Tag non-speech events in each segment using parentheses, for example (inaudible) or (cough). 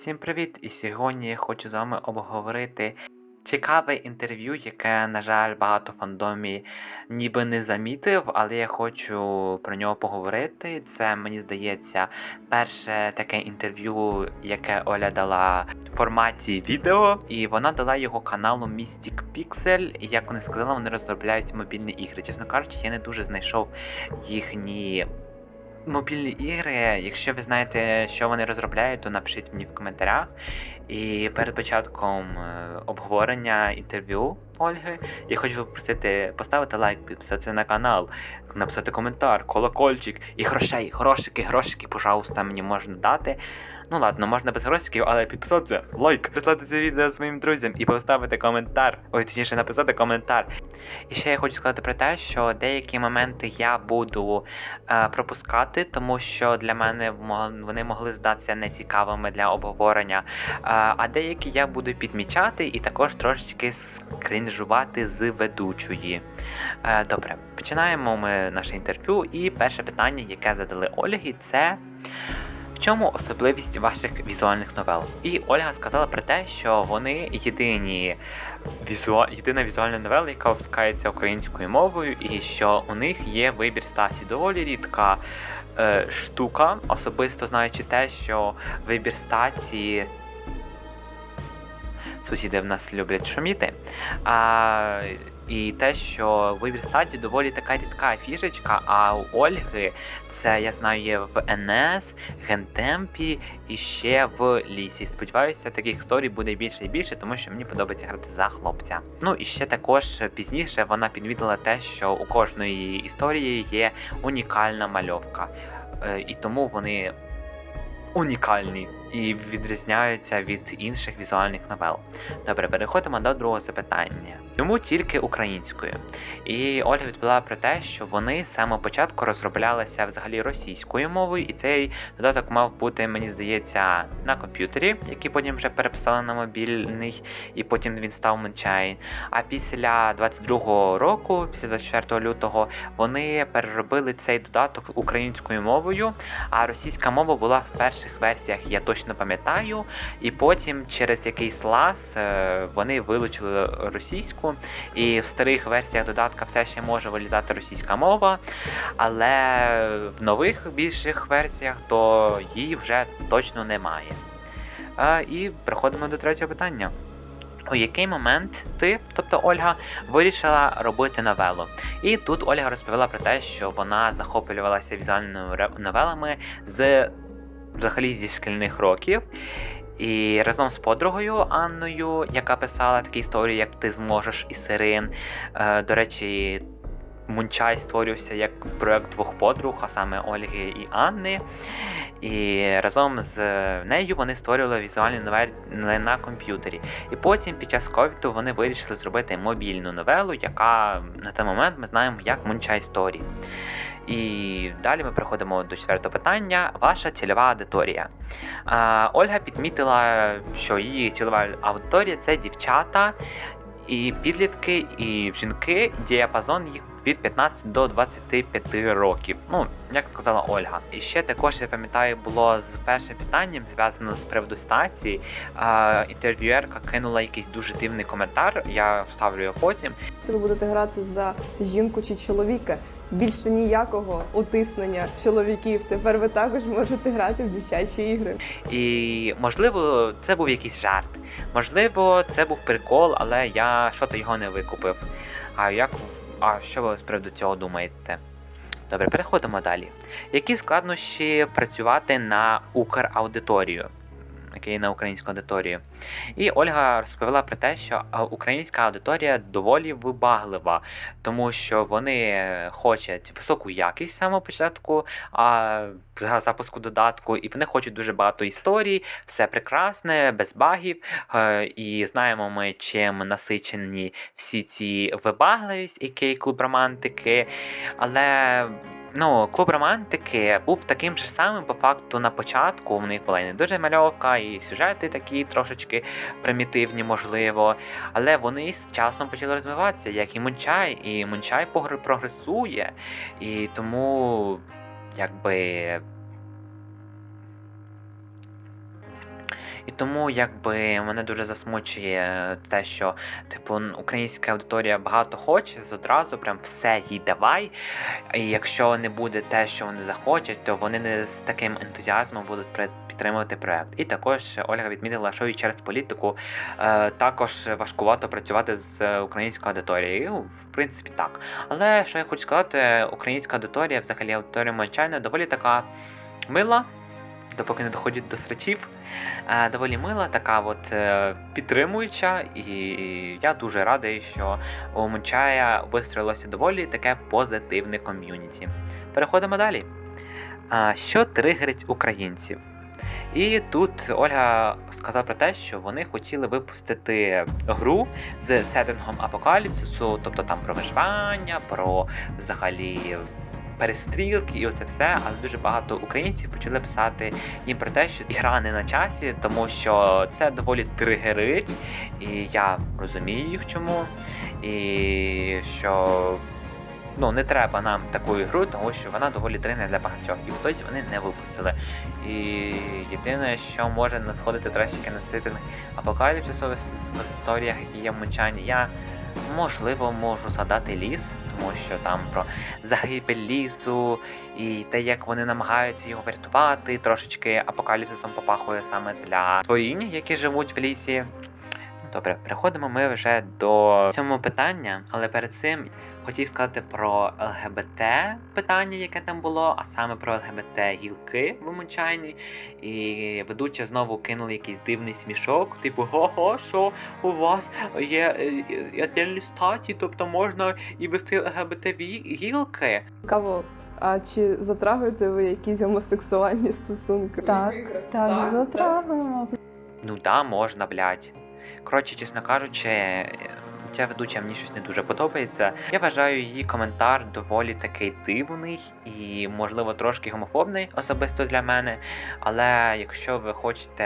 Всім привіт! І сьогодні я хочу з вами обговорити цікаве інтерв'ю, яке, на жаль, багато фандомі ніби не замітив, але я хочу про нього поговорити. Це, мені здається, перше таке інтерв'ю, яке Оля дала в форматі відео, і вона дала його каналу Mystic Pixel. І як вони сказали, вони розробляють мобільні ігри. Чесно кажучи, я не дуже знайшов їхні мобільні ігри. Якщо ви знаєте, що вони розробляють, то напишіть мені в коментарях. І перед початком е, обговорення інтерв'ю Ольги я хочу попросити поставити лайк, підписатися на канал, написати коментар, колокольчик і грошей, грошики, грошики, пожалуйста, мені можна дати. Ну ладно, можна без грошиків, але підписатися, лайк, прислати це відео своїм друзям і поставити коментар. Ой, точніше написати коментар. І ще я хочу сказати про те, що деякі моменти я буду е, пропускати, тому що для мене вони могли здатися нецікавими для обговорення. Е, а деякі я буду підмічати і також трошечки скрінжувати з ведучої. Е, добре, починаємо ми наше інтерв'ю. І перше питання, яке задали Ольгі, це. Чому особливість ваших візуальних новел? І Ольга сказала про те, що вони єдині візуа... єдина візуальна новела, яка випускається українською мовою, і що у них є вибір статі. Доволі рідка е, штука, особисто знаючи те, що вибір статі. Сусіди в нас люблять шуміти. А, і те, що вибір статі доволі така рідка фішечка, а у Ольги це я знаю є в НС, Гентемпі і ще в лісі. Сподіваюся, таких історій буде більше і більше, тому що мені подобається грати за хлопця. Ну і ще також пізніше вона підмітила те, що у кожної історії є унікальна мальовка, Е, і тому вони унікальні і відрізняються від інших візуальних новел. Добре, переходимо до другого запитання. Чому тільки українською? І Ольга відповіла про те, що вони з самого початку розроблялися взагалі російською мовою, і цей додаток мав бути, мені здається, на комп'ютері, який потім вже переписали на мобільний, і потім він став Moonshine. А після 22-го року, після 24 лютого, вони переробили цей додаток українською мовою, а російська мова була в перших версіях, я точно пам'ятаю. І потім через якийсь лаз е, вони вилучили російську, і в старих версіях додатка все ще може вилізати російська мова, але в нових більших версіях то її вже точно немає. Е, І переходимо до третього питання. У який момент ти, тобто Ольга, вирішила робити новелу? І тут Ольга розповіла про те, що вона захоплювалася візуальними новелами з взагалі зі шкільних років. І разом з подругою Анною, яка писала такі історії, як Ти зможеш і Сирин. Е, до речі, Мунчай створювався як проект двох подруг, а саме Ольги і Анни. І разом з нею вони створювали візуальні новели на комп'ютері. І потім, під час ковіду, вони вирішили зробити мобільну новелу, яка на той момент ми знаємо як Мунчай Story. І далі ми переходимо до четвертого питання. Ваша цільова аудиторія. Ольга підмітила, що її цільова аудиторія це дівчата, і підлітки, і жінки, діапазон їх від 15 до 25 років. Ну, як сказала Ольга. І ще також я пам'ятаю, було з першим питанням, зв'язано з приводу стації. Інтерв'юерка кинула якийсь дуже дивний коментар. Я вставлю його потім. ви будете грати за жінку чи чоловіка. Більше ніякого утиснення чоловіків. Тепер ви також можете грати в дівчачі ігри. І можливо, це був якийсь жарт. Можливо, це був прикол, але я що-то його не викупив. А як а що ви з приводу цього думаєте? Добре, переходимо далі. Які складнощі працювати на Украудиторію? Окей, на українську аудиторію. І Ольга розповіла про те, що українська аудиторія доволі вибаглива, тому що вони хочуть високу якість самого початку а, запуску додатку, і вони хочуть дуже багато історій, все прекрасне, без багів. Е, і знаємо ми, чим насичені всі ці вибагливість, який клуб романтики. Але ну, клуб романтики був таким же самим по факту на початку. У них була не дуже мальовка, і сюжети такі трошечки примітивні, можливо. Але вони з часом почали розвиватися, як і Мунчай, і Мунчай прогресує. І тому, якби. І тому якби мене дуже засмучує те, що типу українська аудиторія багато хоче, з одразу прям все їй давай. І якщо не буде те, що вони захочуть, то вони не з таким ентузіазмом будуть підтримувати проект. І також Ольга відмітила, що і через політику е, також важкувато працювати з українською аудиторією. Ну, В принципі, так. Але що я хочу сказати, українська аудиторія, взагалі аудиторія Мончайна, доволі така мила, допоки не доходять до срачів. Е, доволі мила, така от е, підтримуюча, і я дуже радий, що у Мончая вистроїлося доволі таке позитивне ком'юніті. Переходимо далі. Що тригерить українців? І тут Ольга сказала про те, що вони хотіли випустити гру з сеттингом апокаліпсису, тобто там про виживання, про взагалі перестрілки і оце все. Але дуже багато українців почали писати їм про те, що гра не на часі, тому що це доволі тригерить, і я розумію їх чому. І що ну не треба нам таку ігру, тому що вона доволі тригерна для багатьох. І хтось вони не випустили. І єдине, що може надходити трошки на цитинг в історіях, які є в Мунчані, я можливо можу згадати ліс, тому що там про загибель лісу і те, як вони намагаються його врятувати, трошечки апокаліпсисом попахує саме для творінь, які живуть в лісі. Добре, переходимо ми вже до цього питання, але перед цим хотів сказати про ЛГБТ питання, яке там було, а саме про ЛГБТ гілки в Мунчайні. І ведуча знову кинули якийсь дивний смішок, типу, го-го, що у вас є отдельні статі, тобто можна і вести ЛГБТ гілки. Цікаво, а чи затрагуєте ви якісь гомосексуальні стосунки? Так, Так, затрагуємо. Ну да, можна, блядь. Коротше, чесно кажучи, е, ця ведуча мені щось не дуже подобається. Я вважаю її коментар доволі такий дивний і, можливо, трошки гомофобний особисто для мене. Але якщо ви хочете,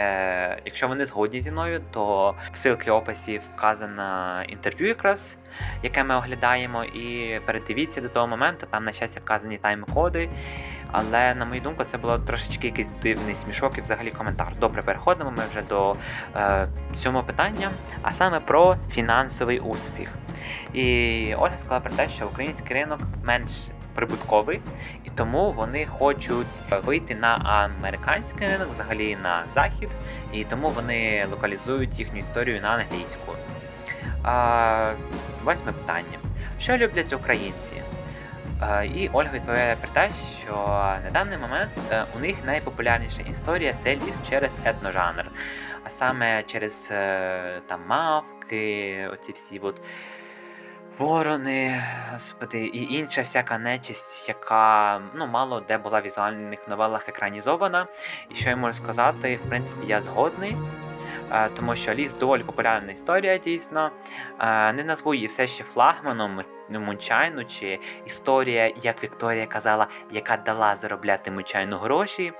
якщо ви не згодні зі мною, то в ссылки описі вказано інтерв'ю якраз, яке ми оглядаємо, і передивіться до того моменту, там на щастя вказані тайм-коди. Але на мою думку, це було трошечки якийсь дивний смішок і взагалі коментар. Добре, переходимо ми вже до е, цього питання, а саме про фінансовий успіх. І Ольга сказала про те, що український ринок менш прибутковий, і тому вони хочуть вийти на американський ринок, взагалі на захід, і тому вони локалізують їхню історію на англійську. А, восьме питання: що люблять українці? Е, І Ольга відповідає про те, що на даний момент е, у них найпопулярніша історія це ліс через етножанр, а саме через е, там мавки, оці всі от ворони, господи, і інша всяка нечисть, яка ну мало де була в візуальних новелах екранізована. І що я можу сказати, в принципі, я згодний. Е, Тому що ліс доволі популярна історія, дійсно. Е, Не назву її все ще флагманом Мунчайну чи історія, як Вікторія казала, яка дала заробляти Мунчайну гроші.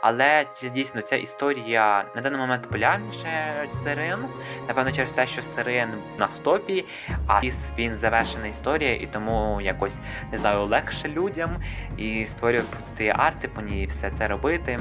Але дійсно ця історія на даний момент популярніша Сирен. Напевно, через те, що Сирен на стопі, а ліс він завершена історія, і тому якось не знаю, легше людям і створювати арти по ній, все це робити.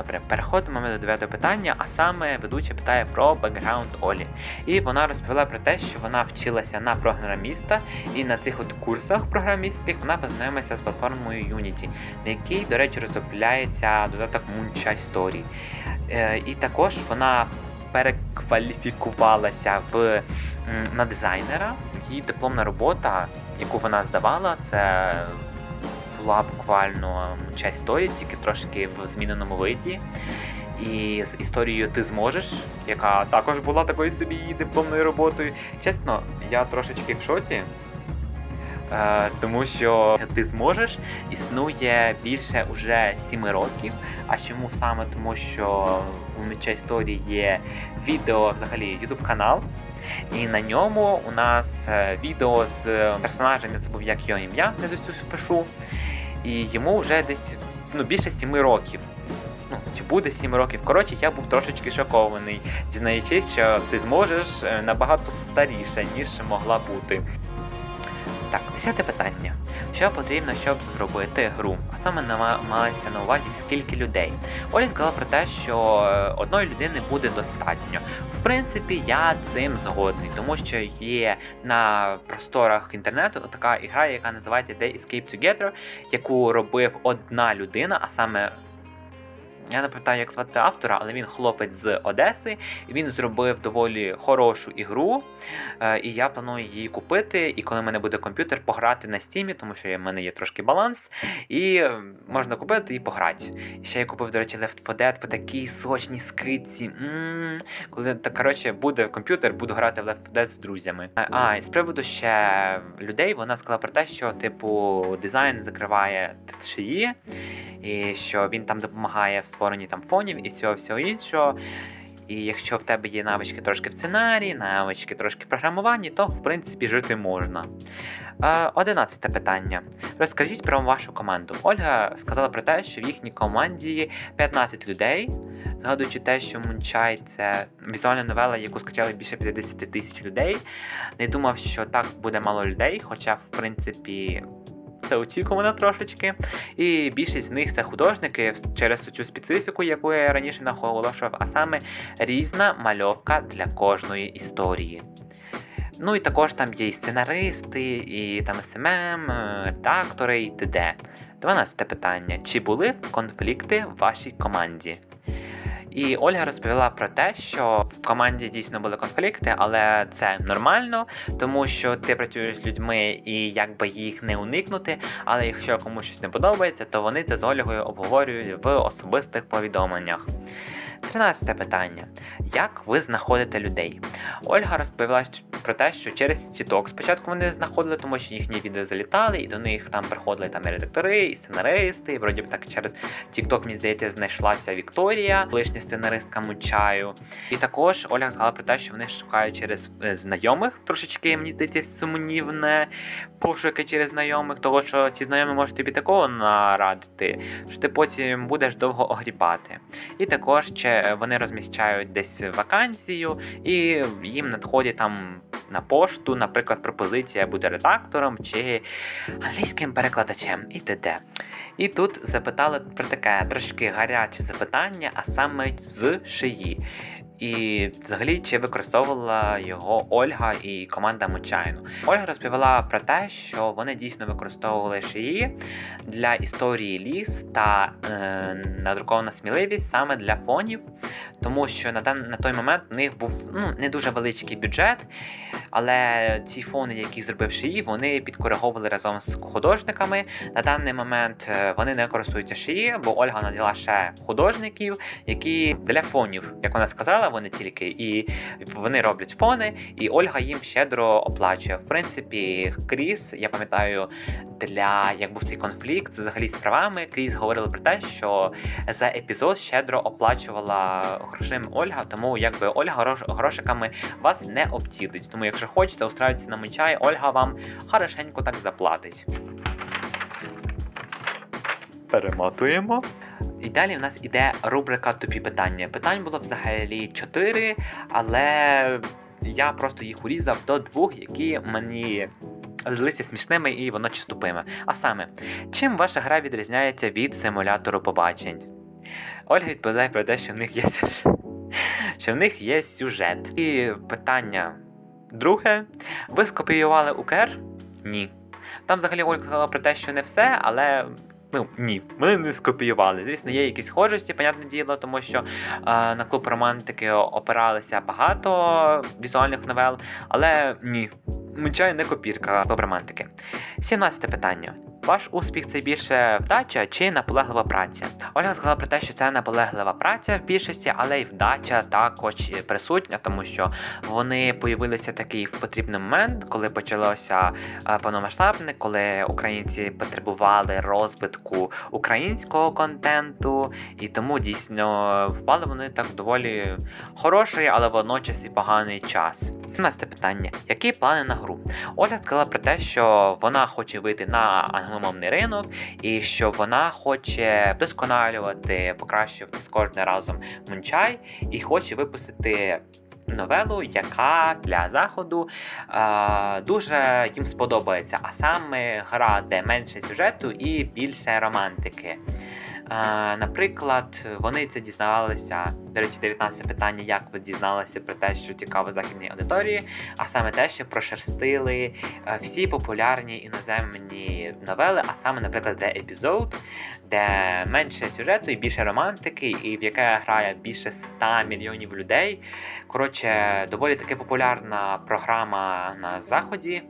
Добре, переходимо ми до дев'ятого питання, а саме ведуча питає про бекграунд Олі. І вона розповіла про те, що вона вчилася на програміста, і на цих от курсах програмістських вона познайомилася з платформою Unity, на якій, до речі, розробляється додаток Moonshine Story. Е, і також вона перекваліфікувалася в, на дизайнера. Її дипломна робота, яку вона здавала, це була буквально часть Story, тільки трошки в зміненому виді. І з історією Ти зможеш, яка також була такою собі дипломною роботою. Чесно, я трошечки в шоці. Е, тому що ти зможеш існує більше уже 7 років. А чому саме? Тому що у меча історії є відео, взагалі YouTube канал, і на ньому у нас е, відео з персонажем, я забув, як його ім'я, не зустрічу пишу. І йому вже десь ну, більше 7 років. Ну, чи буде 7 років. Коротше, я був трошечки шокований, дізнаючись, що ти зможеш е, набагато старіше, ніж могла бути. Так, десяте питання. Що потрібно, щоб зробити гру? А саме нама- на увазі скільки людей. Олі сказала про те, що е, одної людини буде достатньо. В принципі, я цим згодний, тому що є на просторах інтернету така ігра, яка називається The Escape Together, яку робив одна людина, а саме. Я не пам'ятаю, як звати автора, але він хлопець з Одеси, він зробив доволі хорошу ігру. Е, і я планую її купити. І коли в мене буде комп'ютер, пограти на стімі, тому що в мене є трошки баланс, і е, можна купити і пограти. Ще я купив, до речі, Left 4 Dead по такій сочній скидці. Коли так, коротше, буде комп'ютер, буду грати в Left 4 Dead з друзями. А, А, і з приводу ще людей, вона сказала про те, що типу дизайн закриває шиї, і що він там допомагає в створенні там фонів і всього всього іншого. І якщо в тебе є навички трошки в сценарії, навички трошки в програмуванні, то в принципі жити можна. Е, Одинадцяте питання. Розкажіть про вашу команду. Ольга сказала про те, що в їхній команді 15 людей. Згадуючи те, що Мунчай це візуальна новела, яку скачали більше 50 тисяч людей. Не думав, що так буде мало людей, хоча, в принципі, це очікувано трошечки. І більшість з них це художники через цю специфіку, яку я раніше наголошував, а саме різна мальовка для кожної історії. Ну і також там є і сценаристи, і там СММ, е, редактори і т.д. 12 питання. Чи були конфлікти в вашій команді? І Ольга розповіла про те, що в команді дійсно були конфлікти, але це нормально, тому що ти працюєш з людьми і якби їх не уникнути. Але якщо комусь щось не подобається, то вони це з Ольгою обговорюють в особистих повідомленнях. 13 питання. Як ви знаходите людей? Ольга розповіла про те, що через TikTok спочатку вони знаходили, тому що їхні відео залітали, і до них там приходили там і редактори, і сценаристи. І вроді б так через TikTok, мені здається, знайшлася Вікторія, колишня сценаристка Мучаю. І також Ольга сказала про те, що вони шукають через е, знайомих, трошечки, мені здається, сумнівне пошуки через знайомих, того що ці знайомі можуть тобі такого нарадити, що ти потім будеш довго огрібати. І також ще вони розміщають десь вакансію, і їм надходять там на пошту, наприклад, пропозиція бути редактором чи англійським перекладачем і т.д. І тут запитали про таке трошки гаряче запитання, а саме з шиї. І взагалі чи використовувала його Ольга і команда Мочайну. Ольга розповіла про те, що вони дійсно використовували шиї для історії ліс та е, надрукована сміливість саме для фонів, тому що на, на той момент у них був ну, не дуже величкий бюджет, але ці фони, які зробив шиї, вони підкориговували разом з художниками. На даний момент е, вони не користуються шиї, бо Ольга наділа ще художників, які для фонів, як вона сказала, вони тільки і вони роблять фони, і Ольга їм щедро оплачує. В принципі, Кріс, я пам'ятаю, для як був цей конфлікт взагалі з правами, Кріс говорили про те, що за епізод щедро оплачувала грошима Ольга, тому якби Ольга грош- грошиками вас не обтілить. Тому, якщо хочете устраюватися на мечай, Ольга вам хорошенько так заплатить. Перематуємо. І далі в нас іде рубрика тупі питання. Питань було взагалі 4, але я просто їх урізав до двох, які мені здалися смішними і водночас тупими. А саме, чим ваша гра відрізняється від симулятору побачень? Ольга відповідає про те, що в них є сюжет. (laughs) Що в них є сюжет. І питання друге. Ви скопіювали УКР? Ні. Там взагалі Ольга сказала про те, що не все, але. Ну ні, ми не скопіювали. Звісно, є якісь схожості, понятне діло, тому що е, на клуб романтики опиралися багато візуальних новел, але ні, Мечай не копірка клуб романтики. 17 питання. Ваш успіх це більше вдача чи наполеглива праця? Ольга сказала про те, що це наполеглива праця в більшості, але й вдача також присутня, тому що вони появилися такий в потрібний момент, коли почалося е, повномасштабне, коли українці потребували розвитку українського контенту, і тому дійсно впали вони так доволі хороший, але водночас і поганий час. 17 питання: які плани на гру? Оля сказала про те, що вона хоче вийти на англомовний ринок, і що вона хоче вдосконалювати, покращувати з кожним разом Мунчай, і хоче випустити новелу, яка для заходу е, дуже їм сподобається. А саме гра, де менше сюжету і більше романтики. Е, наприклад, вони це дізнавалися. До речі, 19 питання, як ви дізналися про те, що цікаво західній аудиторії, а саме те, що прошерстили е, всі популярні іноземні новели, а саме, наприклад, The Episode, де менше сюжету і більше романтики, і в яке грає більше 100 мільйонів людей. Коротше, доволі таки популярна програма на заході.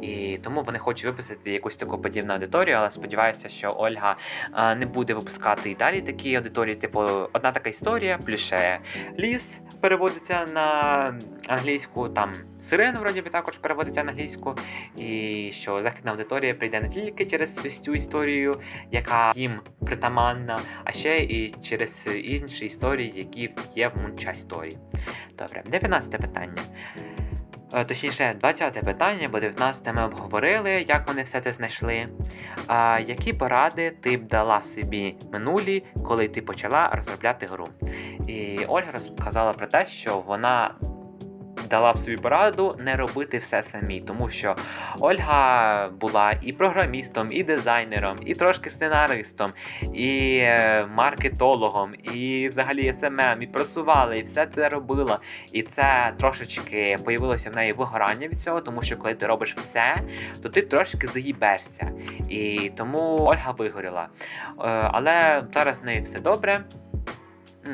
І тому вони хочуть випустити якусь таку подібну аудиторію, але сподіваюся, що Ольга е, не буде випускати і далі такі аудиторії. Типу, одна така історія, плюс ще ліс переводиться на англійську, там сирен вроді би також переводиться на англійську. І що західна аудиторія прийде не тільки через цю історію, яка їм притаманна, а ще і через інші історії, які є в Мунча історії. Добре, 19 питання. Е, Точніше, 20-те питання, бо 19 ми обговорили, як вони все це знайшли. А, які поради ти б дала собі минулі, коли ти почала розробляти гру? І Ольга розказала про те, що вона дала б собі пораду не робити все самі, тому що Ольга була і програмістом, і дизайнером, і трошки сценаристом, і е, маркетологом, і взагалі СММ, і просувала, і все це робила. І це трошечки появилося в неї вигорання від цього, тому що коли ти робиш все, то ти трошки заїбешся. І тому Ольга вигоріла. Е, Але зараз в неї все добре.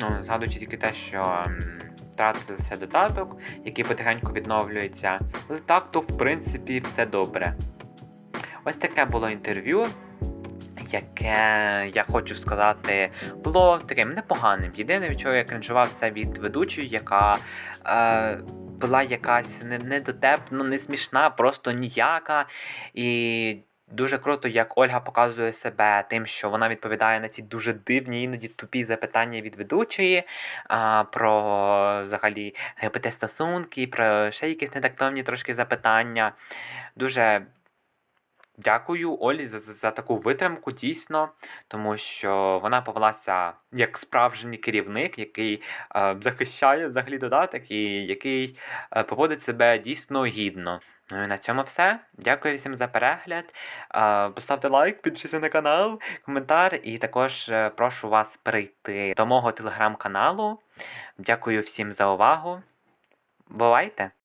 Ну, згадуючи тільки те, що втратився додаток, який потихеньку відновлюється. Але так, то в принципі все добре. Ось таке було інтерв'ю, яке, я хочу сказати, було таким непоганим. Єдине, від чого я кринжував, це від ведучої, яка е, була якась не, не ну, не смішна, просто ніяка. І дуже круто, як Ольга показує себе тим, що вона відповідає на ці дуже дивні, іноді тупі запитання від ведучої а, про взагалі ГПТ-стосунки, про ще якісь нетактовні трошки запитання. Дуже дякую Олі за, за, за таку витримку, дійсно, тому що вона повелася як справжній керівник, який е, захищає взагалі додаток і який е, поводить себе дійсно гідно. Ну і на цьому все. Дякую всім за перегляд. Поставте лайк, підпишіться на канал, коментар, і також е, прошу вас перейти до мого телеграм-каналу. Дякую всім за увагу. Бувайте!